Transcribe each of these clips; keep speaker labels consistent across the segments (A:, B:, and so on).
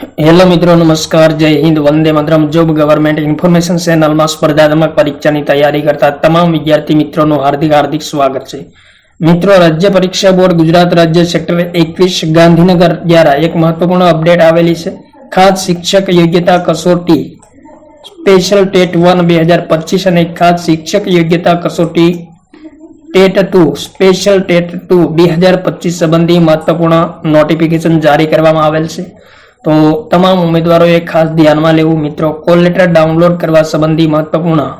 A: Hello મિત્રો, નમસ્કાર, જય હિન્દ, વંદે માતરમ. જોબ ગવર્મેન્ટ ઇન્ફોર્મેશન ચેનલમાં સ્પર્ધાત્મક પરીક્ષાની તૈયારી કરતા તમામ વિદ્યાર્થી મિત્રોનું હાર્દિક હાર્દિક સ્વાગત છે. મિત્રો, રાજ્ય પરીક્ષા બોર્ડ ગુજરાત રાજ્ય સેક્ટર એકવીસ ગાંધીનગર દ્વારા એક મહત્વપૂર્ણ અપડેટ આવેલી છે. ખાસ શિક્ષક યોગ્યતા કસોટી સ્પેશિયલ ટેટ વન બે હજાર પચીસ અને ખાસ શિક્ષક યોગ્યતા કસોટી TET two special TET two બે હજાર પચીસ સંબંધી મહત્વપૂર્ણ નોટિફિકેશન જારી કરવામાં આવેલ છે. તો તમામ ઉમેદવારોએ ખાસ ધ્યાનમાં લેવું મિત્રો. કોલ લેટર ડાઉનલોડ કરવા સંબંધી મહત્વપૂર્ણ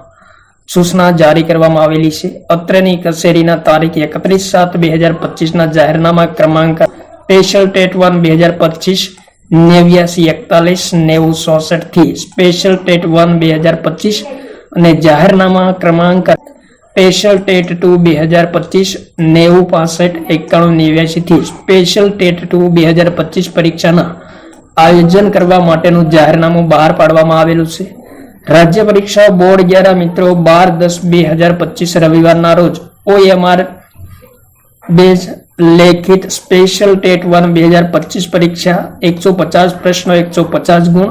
A: સૂચના જારી કરવામાં આવેલી છે. અત્રેની કચેરીના તારીખ એકત્રીસ સાત બે હજાર પચીસના જાહેરનામા ક્રમાંક સ્પેશિયલ ટેટ વન બે હજાર પચીસ નેવ્યાસી એકતાલીસ નેવું ચોસઠથી સ્પેશિયલ ટેટ વન બે હજાર પચીસ અને જાહેરનામા ક્રમાંક સ્પેશિયલ ટેટ ટુ બે હજાર પચીસ નેવું પાસઠ એકાણું નેવ્યાસીથી સ્પેશિયલ ટેટ ટુ બે હજાર પચીસ પરીક્ષાના આયોજન કરવા માટેનું જાહેરનામું બહાર પાડવામાં આવેલું છે. રાજ્ય પરીક્ષા બોર્ડ દ્વારા મિત્રો બાર દસ બે હજાર પચીસ રવિવારના રોજ ઓએમઆર બેઝ લેખિત સ્પેશિયલ ટેટ વન બે હજાર પચીસ પરીક્ષા એકસો પચાસ પ્રશ્નો એકસો પચાસ ગુણ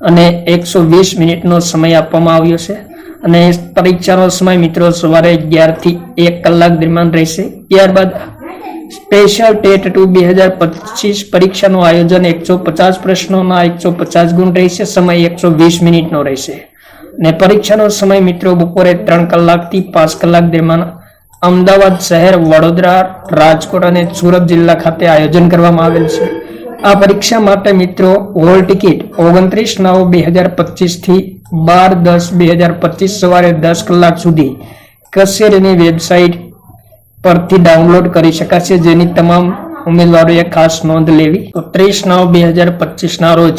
A: અને એકસો વીસ મિનિટનો સમય આપવામાં આવ્યો છે. અને પરીક્ષાનો સમય મિત્રો સવારે અગિયારથી એક કલાક દરમિયાન રહેશે. ત્યારબાદ સ્પેશિયલ ટેટ ટુ બે હજાર પચીસ પરીક્ષાનું આયોજન એકસો પચાસ પ્રશ્નોના એકસો પચાસ ગુણ રહેશે, સમય એકસો વીસ મિનિટનો રહેશે. અને પરીક્ષાનો સમય મિત્રો બપોરે ત્રણ કલાકથી પાંચ કલાક દરમિયાન અમદાવાદ શહેર વડોદરા, રાજકોટ અને સુરત જિલ્લા ખાતે આયોજન કરવામાં આવેલ છે. આ પરીક્ષા માટે મિત્રો હોલ ટિકિટ ઓગણત્રીસ નવ બે હજાર પચીસથી બાર દસ બે હજાર પચીસ સવારે દસ કલાક સુધી કચેરીની વેબસાઇટ પરથી ડાઉનલોડ કરી શકાશે જેની તમામ ઉમેદવારોએ ખાસ નોંધ લેવી. તો ત્રીસ નવ બે હજાર પચીસના રોજ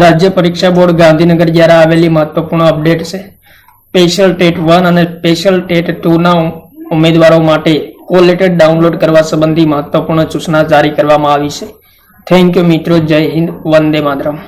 A: રાજ્ય પરીક્ષા બોર્ડ ગાંધીનગર દ્વારા આવેલી મહત્વપૂર્ણ અપડેટ છે. સ્પેશિયલ ટેટ વન અને સ્પેશિયલ ટેટ ટુના ઉમેદવારો માટે કોલેટેડ ડાઉનલોડ કરવા સંબંધી મહત્વપૂર્ણ સૂચના જારી કરવામાં આવી છે. થેન્ક યુ મિત્રો, જય હિન્દ, વંદે માતરમ.